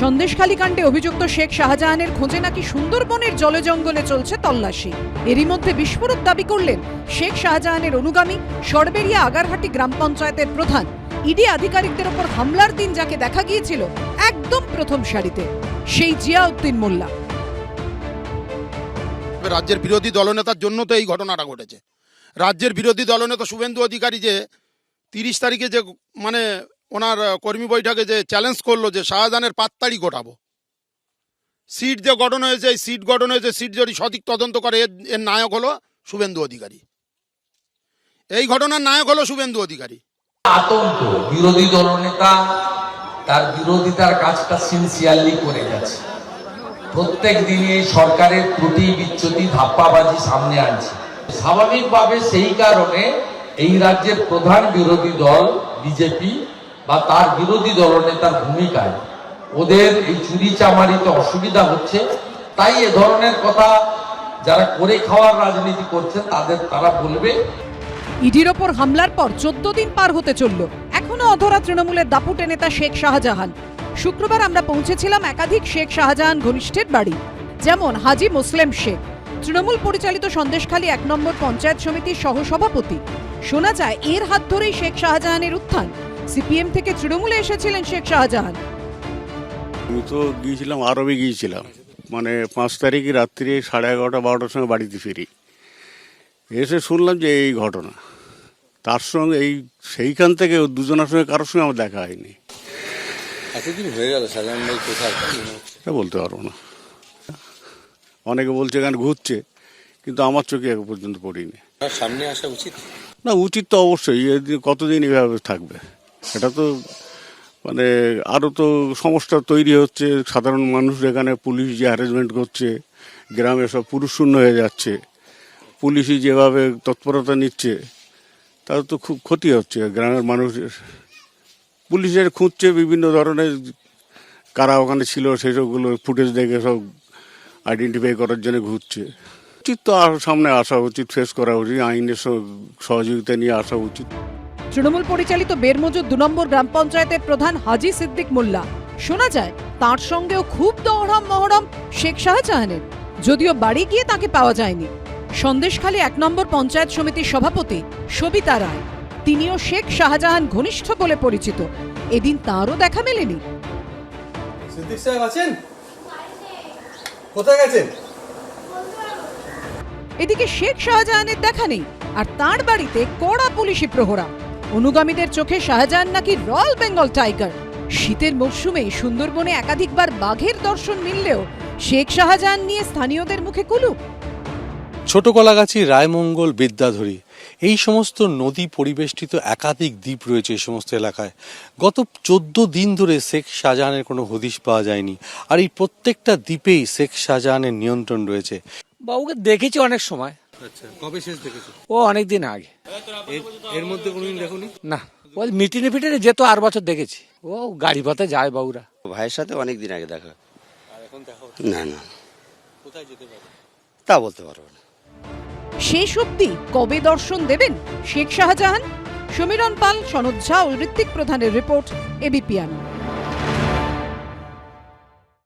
সন্দেশখালী কাণ্ডে অভিযুক্ত শেখ শাহজাহানের খোঁজে নাকি সুন্দরবনের জলে জঙ্গলে চলছে তল্লাশি। এরই মধ্যে বিস্ফোরক দাবি করলেন শেখ শাহজাহানের অনুগামী সরবেরিয়া আগারহাটি গ্রাম পঞ্চায়েতের প্রধান। ইডি আধিকারিকদের ওপর হামলার দিন যাকে দেখা গিয়েছিল একদম প্রথম সারিতে। সেই জিয়াউদ্দিন মোল্লা। রাজ্যের বিরোধী দলনেতার জন্য তো এই ঘটনাটা ঘটেছে। রাজ্যের বিরোধী দলনেতা শুভেন্দু অধিকারী যে তিরিশ তারিখে যে মানে ওনার কর্মী বৈঠকে যে চ্যালেঞ্জ করল যে শাহজাহানের পাত্তাড়ি গোটাবো সিট যে গঠন হয়েছে, এই সিট গঠন হয়েছে, সিট যদি সঠিক তদন্ত করে, এর নায়ক হলো শুভেন্দু অধিকারী। এই ঘটনার নায়ক হলো শুভেন্দু অধিকারী। আতঙ্ক, বিরোধী দলনেতা তার বিরোধিতার কাজটা সিনসিয়ারলি করে গেছে প্রত্যেক দিনে সরকারের ত্রুটি, বিচ্যুতি, ধাপ্পাবাজি সামনে আনছে। স্বাভাবিকভাবে সেই কারণে এই রাজ্যের প্রধান বিরোধী দল, বিজেপি বা তার বিরোধী দলনেতার ভূমিকায়। ওদের এই চুরি চামারিতে অসুবিধা হচ্ছে। তাই এ ধরনের কথা যারা করে খাওয়ার রাজনীতি করছেন, তাদের তারা বলবে, ইডির ওপর হামলার পর চোদ্দ দিন পার হতে চলল। এখনও অধরা তৃণমূলের দাপুটে নেতা শেখ শাহজাহান। শুক্রবার আমরা পৌঁছেছিলাম একাধিক শেখ শাহজাহান ঘনিষ্ঠের বাড়ি, যেমন হাজি মুসলেম শেখ। তৃণমূল পরিচালিত সন্দেশখালী এক নম্বর পঞ্চায়েত সমিতির সহসভাপতি। শোনা যায়, এর হাত ধরেই শেখ শাহজাহানের উত্থান। সিপিএম থেকে তৃণমূলে এসেছিলেন শেখ শাহজাহান। আমি তো গিয়েছিলাম আরবে গিয়েছিলাম। মানে পাঁচ তারিখে রাত্রি সাড়ে এগারোটা বারোটার সময় বাড়িতে ফিরি। এসে শুনলাম যে এই ঘটনা। তার সঙ্গে এই সেইখান থেকে দুজনের সঙ্গে কারোর সঙ্গে আমার দেখা হয়নি। এতদিন হয়ে গেল সাজান ভাই কোথায়? এটা বলতে পারব না। অনেকে বলছে এখানে ঘুরছে কিন্তু আমার চোখে এখন পর্যন্ত পড়িনি। সামনে আসা উচিত? না উচিত তো অবশ্যই এদিন কতদিন এভাবে থাকবে? এটা তো মানে আরও তো সমস্যা তৈরি হচ্ছে। সাধারণ মানুষ এখানে পুলিশ যে অ্যারেঞ্জমেন্ট করছে, গ্রামে সব পুরুষ শূন্য হয়ে যাচ্ছে। পুলিশই যেভাবে তৎপরতা নিচ্ছে তাতে তো খুব ক্ষতি হচ্ছে। গ্রামের মানুষের পুলিশের খুঁজছে বিভিন্ন ধরনের, কারা ওখানে ছিল সেসবগুলো ফুটেজ দেখে সব আইডেন্টিফাই করার জন্য ঘুরছে। উচিত তো সামনে আসা উচিত ফেস করা উচিত, আইনের সহ- সহযোগিতা নিয়ে আসা উচিত। তৃণমূল পরিচালিত বেরমজুর দু নম্বর গ্রাম পঞ্চায়েতের প্রধান হাজি সিদ্দিক মোল্লা। শোনা যায় তার সঙ্গেও খুব দহরম মহরম শেখ শাহজাহানের। যদিও বাড়ি গিয়ে তাকে পাওয়া যায়নি। সন্দেশখালী এক নম্বর পঞ্চায়েত সমিতির সভাপতি সবিতা রায়। তিনিও শেখ শাহজাহান ঘনিষ্ঠ বলে পরিচিত। এদিন তাঁরও দেখা মেলেনি। সিদ্দিক সাহেব আছেন? কোথায় গেছেন? এদিকে শেখ শাহজাহানের দেখা নেই আর তার বাড়িতে কড়া পুলিশি প্রহরা। অনুগামীদের চোখে শাহজাহান নাকি রয়্যাল বেঙ্গল টাইগার? শীতের মরশুমে সুন্দরবনে একাধিকবার বাঘের দর্শন মিললেও শেখ শাহজাহান নিয়ে স্থানীয়দের মুখে কুলুপ ছোট কলাগাছি রায়মঙ্গল বিদ্যাধরী এই সমস্ত নদী পরিবেষ্টিত একাধিক দ্বীপ রয়েছে এই সমস্ত এলাকায়। গত চোদ্দ দিন ধরে শেখ শাহজাহানের কোনো হদিশ পাওয়া যায়নি আর এই প্রত্যেকটা দ্বীপেই শেখ শাহজাহানের নিয়ন্ত্রণ রয়েছে। বাবুকে দেখেছি অনেক সময়। আচ্ছা কবে শেষ দেখেছ? ও অনেক দিন আগে। এর মধ্যে কোনোদিন দেখোনি? না ওই মিটিনে ফিটিনে যেত আর বছর দেখেছি। ও গাড়ি পথে যায় বাবুরা। ভাইয়ের সাথে অনেক দিন আগে দেখা। না? না কোথায় যেতে পারে? তা বলতে পারব না। শেষ অবধি কবে দর্শন দেবেন? শেখ শাহজাহান সমীরণ পাল সনদ ঝা ও ঋত্বিক প্রধানের রিপোর্ট এবিপি আনন্দ।